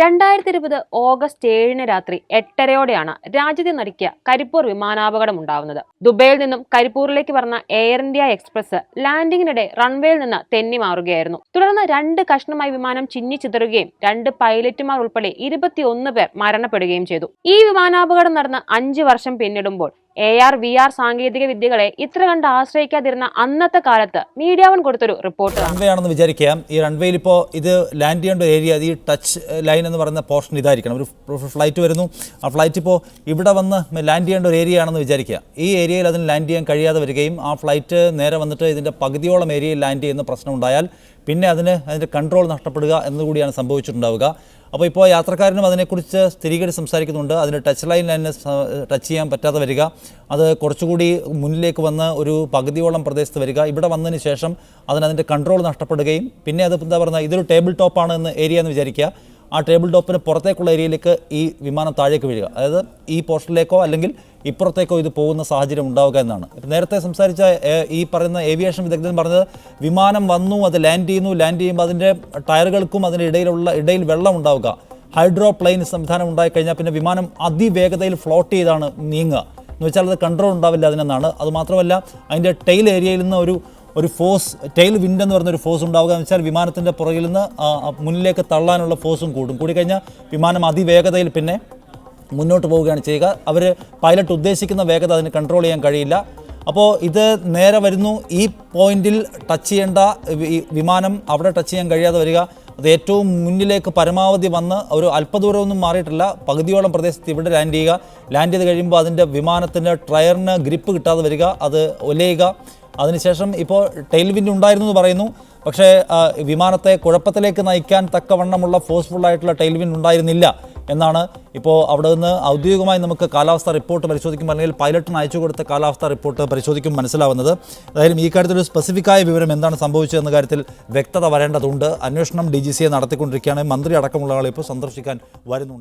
രണ്ടായിരത്തി ഇരുപത് ഓഗസ്റ്റ് ഏഴിന് രാത്രി എട്ടരയോടെയാണ് രാജ്യത്തെ നടുക്കിയ കരിപ്പൂർ വിമാനാപകടം ഉണ്ടാവുന്നത്. ദുബൈയിൽ നിന്നും കരിപ്പൂരിലേക്ക് പറഞ്ഞ എയർ ഇന്ത്യ എക്സ്പ്രസ് ലാൻഡിങ്ങിനിടെ റൺവേയിൽ നിന്ന് തെന്നി മാറുകയായിരുന്നു. തുടർന്ന് രണ്ട് കഷ്ണമായി വിമാനം ചിന്നിച്ചിതറുകയും രണ്ട് പൈലറ്റുമാർ ഉൾപ്പെടെ ഇരുപത്തിയൊന്ന് പേർ മരണപ്പെടുകയും ചെയ്തു. ഈ വിമാനാപകടം നടന്ന് അഞ്ച് വർഷം പിന്നിടുമ്പോൾ എ ആർ വി ആർ സാങ്കേതിക വിദ്യകളെ ഇത്ര കണ്ട് ആശ്രയിക്കാതിരുന്ന അന്നത്തെ കാലത്ത് മീഡിയ വൺ കൊടുത്തൊരു റിപ്പോർട്ട് റൺവേ ആണെന്ന് വിചാരിക്കാം. ഈ റൺവേയിൽ ഇപ്പോൾ ഇത് ലാൻഡ് ചെയ്യേണ്ട ഏരിയ ഈ ടച്ച് ലൈൻ എന്ന് പറയുന്ന പോർഷൻ ഇതായിരിക്കണം. ഒരു ഫ്ലൈറ്റ് വരുന്നു. ആ ഫ്ലൈറ്റ് ഇപ്പോൾ ഇവിടെ വന്ന് ലാൻഡ് ചെയ്യേണ്ട ഒരു ഏരിയ ആണെന്ന് വിചാരിക്കുക. ഈ ഏരിയയിൽ അതിന് ലാൻഡ് ചെയ്യാൻ കഴിയാതെ വരികയും ആ ഫ്ലൈറ്റ് നേരെ വന്നിട്ട് ഇതിന്റെ പകുതിയോളം ഏരിയയിൽ ലാൻഡ് ചെയ്യുന്ന പ്രശ്നം ഉണ്ടായാൽ പിന്നെ അതിന് അതിന്റെ കൺട്രോൾ നഷ്ടപ്പെടുക എന്നുകൂടിയാണ് സംഭവിച്ചിട്ടുണ്ടാവുക. അപ്പോൾ ഇപ്പോൾ യാത്രക്കാരനും അതിനെക്കുറിച്ച് സ്ഥിരീകരിച്ച് സംസാരിക്കുന്നുണ്ട്. അതിന് ടച്ച് ലൈൻ തന്നെ ടച്ച് ചെയ്യാൻ പറ്റാതെ വരിക. അത് കുറച്ചുകൂടി മുന്നിലേക്ക് വന്ന് ഒരു പകുതിയോളം പ്രദേശത്ത് വരിക. ഇവിടെ വന്നതിന് ശേഷം അതിന് അതിന്റെ കൺട്രോൾ നഷ്ടപ്പെടുകയും പിന്നെ അത് എന്താ പറയുക ഇതൊരു ടേബിൾ ടോപ്പാണ് എന്ന് ഏരിയ എന്ന് വിചാരിക്കുക. ആ ടേബിൾ ടോപ്പിന് പുറത്തേക്കുള്ള ഏരിയയിലേക്ക് ഈ വിമാനം താഴേക്ക് വീഴുക. അതായത് ഈ പോർഷനിലേക്കോ അല്ലെങ്കിൽ ഇപ്പുറത്തേക്കോ ഇത് പോകുന്ന സാഹചര്യം ഉണ്ടാവുക എന്നാണ്. നേരത്തെ സംസാരിച്ച ഈ പറയുന്ന ഏവിയേഷൻ വിദഗ്ധൻ പറഞ്ഞത് വിമാനം വന്നു അത് ലാൻഡ് ചെയ്യുന്നു. ലാൻഡ് ചെയ്യുമ്പോൾ അതിന്റെ ടയറുകൾക്കും അതിന്റെ ഇടയിലുള്ള ഇടയിൽ വെള്ളം ഉണ്ടാവുക. ഹൈഡ്രോ പ്ലെയിൻ സംവിധാനം ഉണ്ടായിക്കഴിഞ്ഞാൽ പിന്നെ വിമാനം അതിവേഗതയിൽ ഫ്ലോട്ട് ചെയ്താണ് നീങ്ങുക. എന്ന് വെച്ചാൽ അത് കൺട്രോൾ ഉണ്ടാവില്ല അതിനെന്നാണ്. അതുമാത്രമല്ല അതിന്റെ ടെയിൽ ഏരിയയിൽ നിന്ന് ഒരു ഒരു ഫോഴ്സ് ടെയിൽ വിൻഡ് എന്ന് പറഞ്ഞൊരു ഫോഴ്സ് ഉണ്ടാവുക എന്ന് വെച്ചാൽ വിമാനത്തിന്റെ പുറകിൽ നിന്ന് മുന്നിലേക്ക് തള്ളാനുള്ള ഫോഴ്സും കൂടും. കൂടിക്കഴിഞ്ഞാൽ വിമാനം അതിവേഗതയിൽ പിന്നെ മുന്നോട്ട് പോവുകയാണ് ചെയ്യുക. അവർ പൈലറ്റ് ഉദ്ദേശിക്കുന്ന വേഗത അതിന് കൺട്രോൾ ചെയ്യാൻ കഴിയില്ല. അപ്പോൾ ഇത് നേരെ വരുന്നു. ഈ പോയിന്റിൽ ടച്ച് ചെയ്യേണ്ട വിമാനം അവിടെ ടച്ച് ചെയ്യാൻ കഴിയാതെ വരിക. അത് ഏറ്റവും മുന്നിലേക്ക് പരമാവധി വന്ന് ഒരു അല്പദൂരമൊന്നും മാറിയിട്ടില്ല. പകുതിയോളം പ്രദേശത്ത് ഇവിടെ ലാൻഡ് ചെയ്യുക. ലാൻഡ് ചെയ്ത് കഴിയുമ്പോൾ അതിന്റെ വിമാനത്തിന്റെ ടയറിന് ഗ്രിപ്പ് കിട്ടാതെ വരിക. അത് ഒലയുക. അതിനുശേഷം ഇപ്പോൾ ടെയിൽ വിൻഡ് ഉണ്ടായിരുന്നു എന്ന് പറയുന്നു. പക്ഷേ വിമാനത്തെ കുഴപ്പത്തിലേക്ക് നയിക്കാൻ തക്കവണ്ണമുള്ള ഫോഴ്സ്ഫുൾ ആയിട്ടുള്ള ടെയിൽ വിൻഡ് ഉണ്ടായിരുന്നില്ല എന്നാണ് ഇപ്പോൾ അവിടെ നിന്ന് ഔദ്യോഗികമായി നമുക്ക് കാലാവസ്ഥ റിപ്പോർട്ട് പരിശോധിക്കുമ്പോൾ അല്ലെങ്കിൽ പൈലറ്റിന് അയച്ചു കൊടുത്ത കാലാവസ്ഥ റിപ്പോർട്ട് പരിശോധിക്കും മനസ്സിലാവുന്നത്. അതായത് ഈ കാര്യത്തിൽ ഒരു സ്പെസിഫിക്കായ വിവരം എന്താണ് സംഭവിച്ചതെന്ന കാര്യത്തിൽ വ്യക്തത വരേണ്ടതുണ്ട്. അന്വേഷണം ഡി ജി സിയെ നടത്തിക്കൊണ്ടിരിക്കുകയാണ്. മന്ത്രി അടക്കമുള്ള ആളെ ഇപ്പോൾ സന്ദർശിക്കാൻ വരുന്നുണ്ട്.